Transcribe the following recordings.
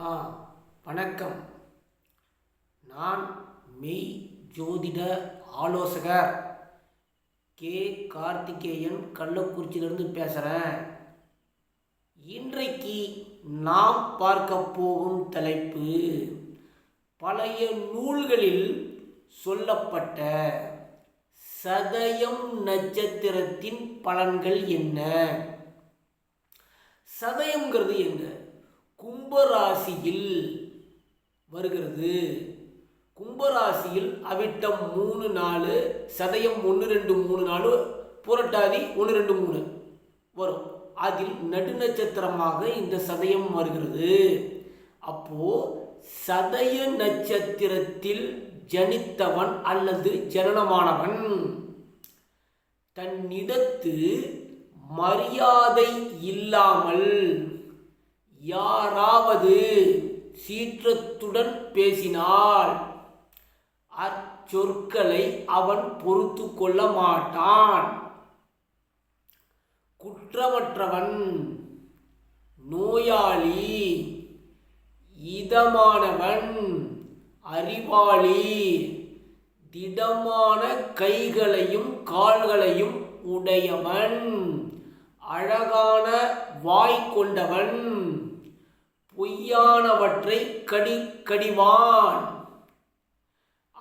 ஆ வணக்கம். நான் மெய் ஜோதிட ஆலோசகர். கே. கார்த்திகேயன் கள்ளக்குறிச்சியிலிருந்து பேசுகிறேன் இன்றைக்கு நாம் பார்க்க போகும் தலைப்பு பழைய நூல்களில் சொல்லப்பட்ட சதயம் நட்சத்திரத்தின் பலன்கள் என்ன? சதயம்ங்கிறது எங்க? கும்பராசியில் வருகிறது. கும்பராசியில் அவிட்டம் மூணு நாலு சதயம் ஒன்று ரெண்டு மூணு நாலு புரட்டாதி ஒன்று ரெண்டு மூணு வரும். அதில் நடுநட்சத்திரமாக இந்த சதயம் வருகிறது. அப்போ சதய நட்சத்திரத்தில் ஜனித்தவன் அல்லது ஜனனமானவன் தன்னிடத்து மரியாதை இல்லாமல் யாராவது சீற்றத்துடன் பேசினால் அச்சொற்களை அவன் பொறுத்து கொள்ள மாட்டான். குற்றமற்றவன் நோயாளி இதமானவன் அறிவாளி திடமான கைகளையும் கால்களையும் உடையவன். அழகான வாய் கொண்டவன் பொய்யானவற்றை கடி கடிவான்.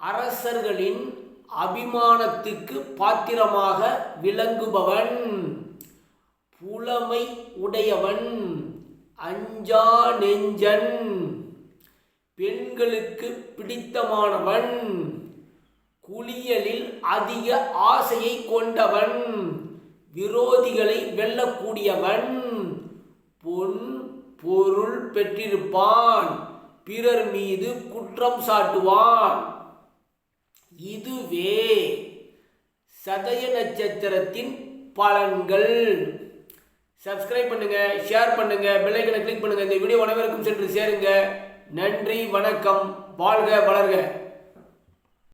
அரசர்களின் அபிமானத்துக்கு பாத்திரமாக விளங்குபவன் புலமை உடையவன் அஞ்சா நெஞ்சன். பெண்களுக்கு பிடித்தமானவன் குளியலில் அதிக ஆசையை கொண்டவன். விரோதிகளை வெல்லக்கூடியவன் பொன் பொருள் பெற்றிருப்பான். பிறர் மீது குற்றம் சாட்டுவான். இதுவே சதய நட்சத்திரத்தின் பலன்கள். சப்ஸ்கிரைப் பண்ணுங்க ஷேர் பண்ணுங்க பெல்லைக்கனை கிளிக் பண்ணுங்க. இந்த வீடியோ அனைவருக்கும் சென்று சேருங்க. நன்றி வணக்கம். வாழ்க வளர்க.